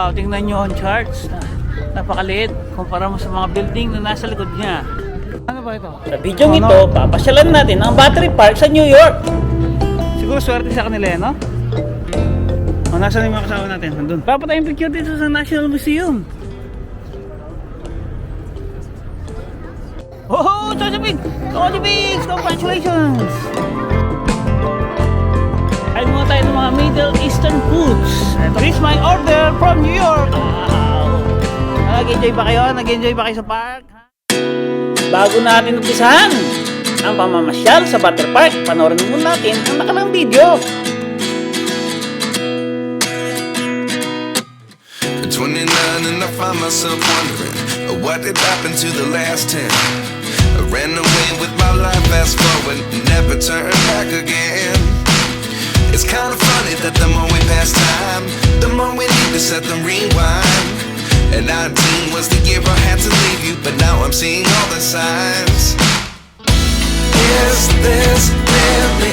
Oh, tingnan nyo ang charts. Napakaliit kumpara mo sa mga building na nasa likod niya. Ano ba ito? Sa video ito, papasyalan natin ang battery park sa New York. Siguro swerte sa kanila eh, no? O, nasa yung mga kasama natin? Nandun. Papatayong picture dito sa National Museum. Oh, Chocho Pigs! Chocho Pigs! Congratulations! Middle Eastern foods. Ito is my order from New York. Wow! Nag-enjoy ba kayo? Nag-enjoy ba kayo sa park? Bago natin umpisahan ang pamamasyal sa Battery Park, panoorin muna natin ang nakalang video. At 29 and I find myself wondering uh, what did happen to the last 10. I ran away with my life, fast forward, never turn back again. It's kind of funny that the more we pass time, the more we need to set the rewind. And 19 was the year I had to leave you, but now I'm seeing all the signs. Is this really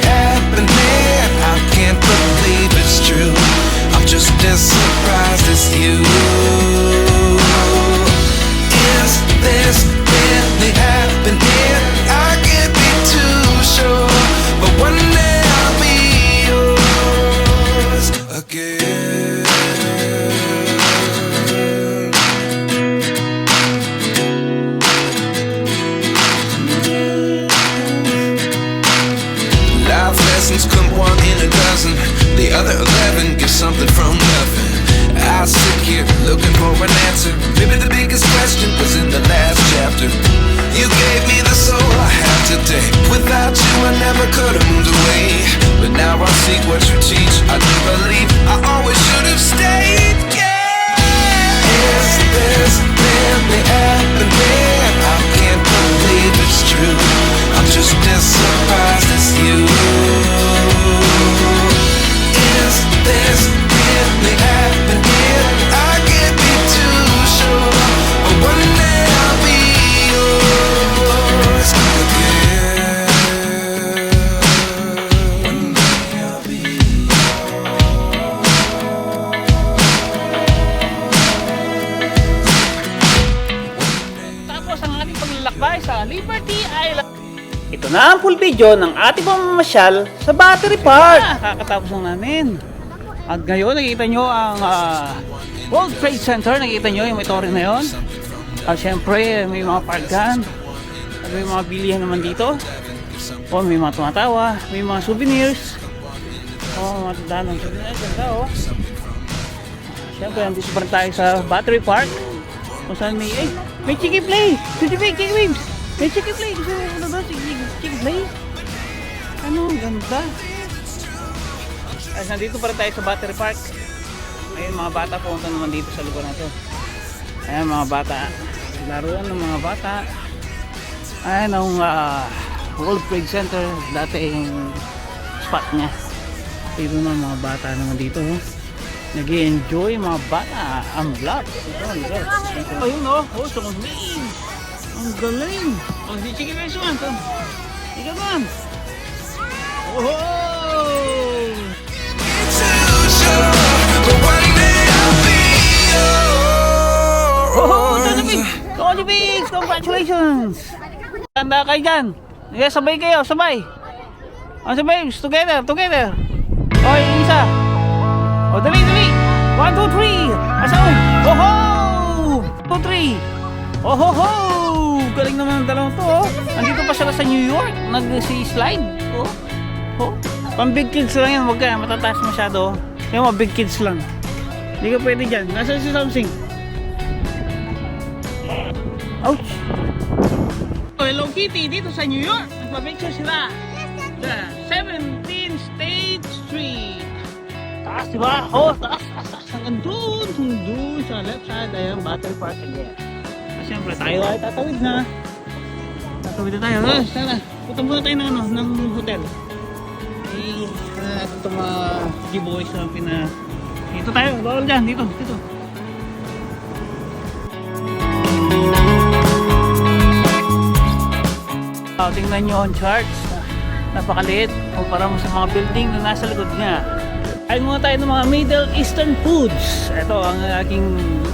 video ng ating pamamasyal sa Battery Park. Ah, kakatapos lang namin. At ngayon, nakikita nyo ang ah, World Trade Center. Nakikita nyo yung torre na yun. At syempre, may mga parkan. At may mga bilihan naman dito. O, may mga tumatawa. May mga souvenirs. O, mga tindahan ng souvenirs. Ganda, o. Syempre, andito pa rin tayo sa Battery Park. Kung saan may, eh, may chicken play! Chicken play, chicken wings! May chicken play! Gusto mo ano play? Ano, ang ganda. Ay, nandito pa tayo sa Battery Park. Ayun, mga bata pumunta naman dito sa lugar na to. Ayan, mga bata. Laruan ng mga bata. Ayan, ang ah, World Trade Center. Dati yung spot niya. Dito na mga bata naman dito. Oh. nag enjoy mga bata. Ang vlog. Ayun, oh. Oh, so. Ang galing. Oh, si Chicken Rice man. Ito. Ikaw man. Pigs! Congratulations! Tanda kayo dyan. Yeah, sabay kayo, sabay. Oh, sabay, together, together. Oh, yung isa. Oh, dali, dali. One, two, three. Asaon. Oh, ho! Two, three. Oh, ho, ho! Galing naman ang dalawang to, oh. Andito pa sila sa New York. Nag-slide. Oh. Oh. Pang big kids lang yan. Huwag ka, matataas masyado. Yung mga big kids lang. Hindi ka pwede dyan. Nasaan si Samsing? Ouch! Oh, Hello Kitty dito sa New York. Nagpa-picture sila. Sa 17th State Street. Taas, di ba? Oh, taas, taas, taas. Hanggang doon, doon sa left side. Ayan, Battle Park again. At syempre, tayo ay tatawid na. Tatawid na tayo. Ah, sana. Punta muna tayo ng, ano, ng hotel. Uh, ito mga giveaways na pina... Dito tayo, bawal dyan, dito, dito. Oh, tingnan nyo ang charts. Napakaliit kumpara mo sa mga building na nasa likod niya. Kain muna tayo ng mga Middle Eastern foods. Ito ang aking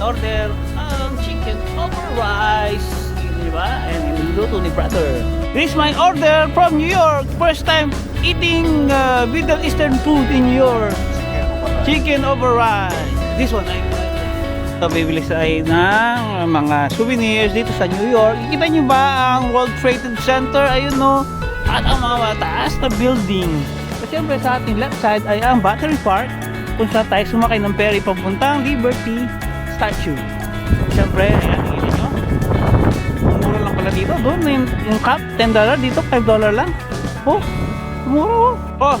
order, ang chicken over rice. Di ba? And niluto ni brother. This is my order from New York. First time eating uh, Middle Eastern food in York. Chicken over rice. This one I So, bibili tayo ng mga souvenirs dito sa New York. Kita nyo ba ang World Trade Center? Ayun no. At ang mga mataas na building. At syempre sa ating left side ay ang Battery Park kung saan tayo sumakay ng ferry papuntang Liberty Statue. Siyempre, ayan, kita nyo. Mura lang pala dito. Doon yung, yung cup, $10. Dito, $5 lang. Oh, mura oh.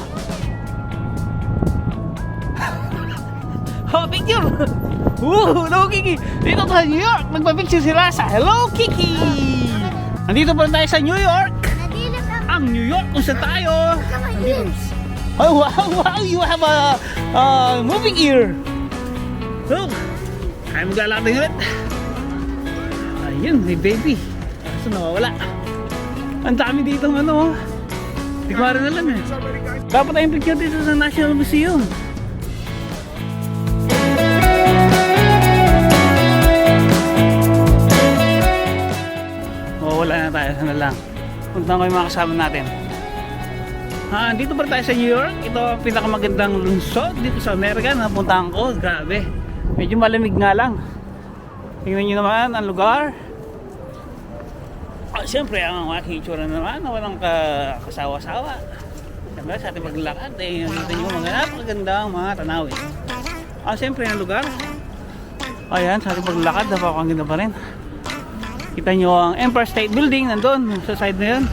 Oh, Oh, picture! Woo! Hello, Kiki! Dito sa New York! Magpa-picture sila sa Hello, Kiki! Nandito pa rin tayo sa New York! Ang New York kung saan tayo! Oh, wow, wow! You have a uh, moving ear! Look! Kaya maglalakad ulit! Ayun, may baby! Kaso nawawala. Ang dami dito ng ano, oh. Hindi ko rin alam eh. Dapat tayong picture dito sa National Museum. Mawawala na tayo. Sana lang. Punta ko yung mga kasama natin. Ah, dito pa tayo sa New York. Ito ang pinakamagandang lungsod dito sa Amerika. Napuntahan ko. Grabe. Medyo malamig nga lang. Tingnan nyo naman ang lugar. Siyempre, ang aking itsura naman na walang ka, kasawa-sawa. Siyempre, sa ating paglakad, eh, nakita nyo mga napakagandang mga tanawin. Ah, siyempre, ang lugar. Ayan, sa ating paglakad, napakaganda pa rin. Kita nyo ang Empire State Building, nandun, sa side na yun.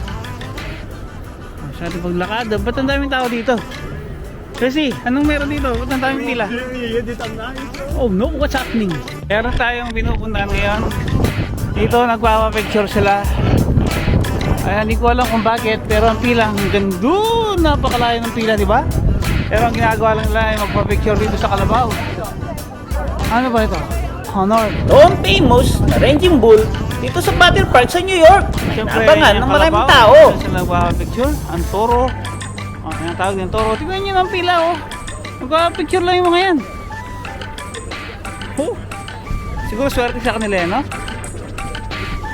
Ah, Sa ating paglakad, ba't ang daming tao dito? Kasi, anong meron dito? Ba't ang daming pila? Oh no, what's happening? Meron tayong pinupuntahan ngayon. Dito nagpapapicture sila. Ay, hindi ko alam kung bakit, pero ang pila hanggang doon, napakalayo ng pila, di ba? Pero ang ginagawa lang nila ay magpapicture dito sa Kalabaw. Ano ba ito? Honor. Doon famous na Ranging Bull dito sa Battle Park sa New York. Naabangan ng yung maraming tao. dyan Sila nagpapapicture. Ang toro. Oh, tinatawag yung toro. Tingnan nyo ng pila, oh. Nagpapapicture lang yung mga yan. Oh. Siguro swerte sa kanila yan, no?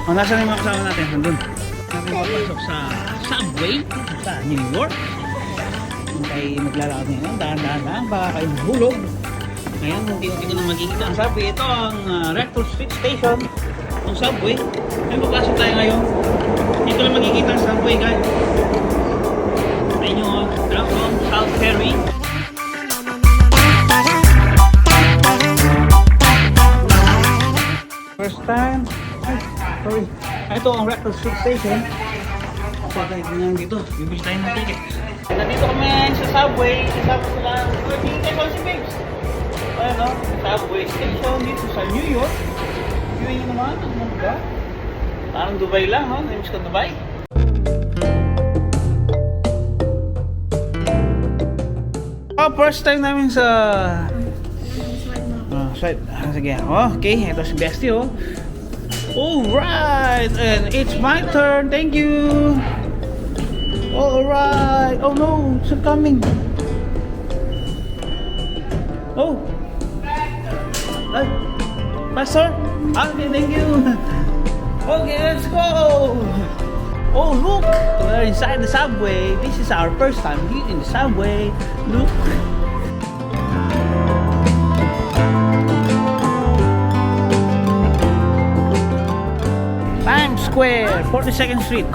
Oh, nasa na yung mga kasama natin? Nandun. Natin papasok sa subway sa New York. Kayo maglalakad ngayon, dahan-dahan, baka kayo mahulog. Ngayon, unti-unti ko na makikita ang subway. Ito ang uh, Rector Street Station ng subway. Ay, papasok tayo ngayon. Dito lang makikita ang subway, guys. Sa inyo, oh, downtown South Ferry. First time. Ay, sorry. Ito ang Rector Street Station. So, tayo tingnan dito. Bibili tayo ng ticket. Nandito kami sa subway. Kasama sila. Tingin ko si Babes. Ayan o. Subway station dito sa New York. Viewing naman ang mga lugar. Parang Dubai lang, no? Namiss ko Dubai. Oh, first time namin sa... Oh, side. Ah, sige. Oh, okay, ito si Bestie, oh. Alright! And it's my turn. Thank you! Alright! Oh no! It's coming! Oh! Uh, Ay! Pastor! Okay, thank you! Okay, let's go! Oh, look! We're inside the subway. This is our first time here in the subway. Look! Square, 42nd Street.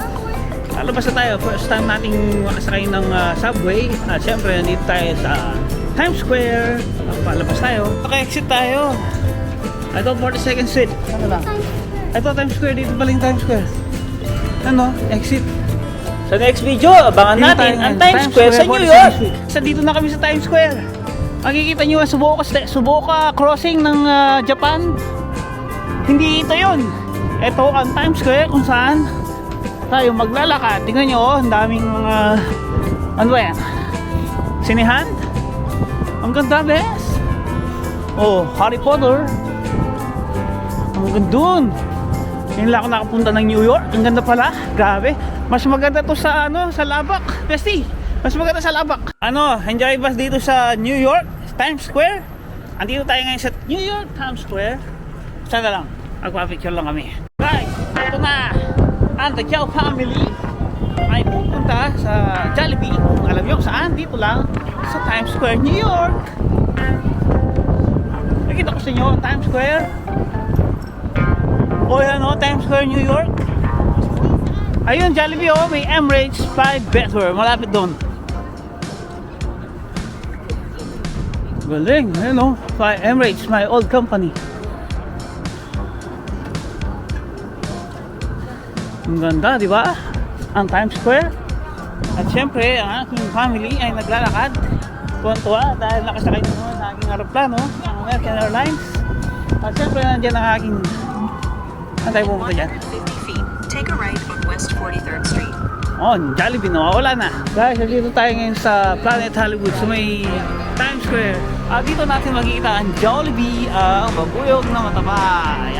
Lalabas na tayo. First time nating makasakay ng ah, subway. At syempre, nandito tayo sa Times Square. Palabas tayo. Naka-exit tayo. Ito, 42nd Street. Ano lang? Ito, Times Square. Dito pala yung Times Square. Ano? Exit. Sa next video, abangan Dito natin ang ngayon. Times Square sa 42nd New York. Sa dito na kami sa Times Square. Makikita nyo ang Suboka, sta- Suboka crossing ng ah, Japan. Hindi ito yun. Ito ang Times Square kung saan tayo maglalakad. Tingnan nyo, oh, ang daming mga... ano ba yan? Sinihan? Ang ganda, bes. Oh, Harry Potter. Ang ganda dun. Ngayon lang ako nakapunta ng New York. Ang ganda pala. Grabe. Mas maganda to sa ano, sa Labak. Bestie, Mas maganda sa labak. Ano, enjoy ba dito sa New York, Times Square? Andito tayo ngayon sa New York, Times Square. Sana lang, magpa-picture lang kami. Ito na ang The family ay pupunta sa Jollibee. Kung alam nyo saan, dito lang sa Times Square, New York. Nakita ko sa inyo ang Times Square. O yan o, Times Square, New York. Ayun, Jollibee oh, may Emirates 5 Better. Malapit doon. Galing, ayun oh. Fi- Emirates, my old company. Ang ganda, di ba? Ang Times Square. At syempre, ang aking family ay naglalakad. Tuwan-tuwa dahil nakasakay na naman sa aking aeroplano, ang American Airlines. At syempre, nandiyan ang aking... Saan tayo pupunta dyan? 150 feet, take a right on West 43rd Street. Oh, Jollibee, nawawala na. Guys, dito tayo ngayon sa Planet Hollywood sa may Times Square. At dito natin makikita ang Jollibee, ang babuyog na matabay.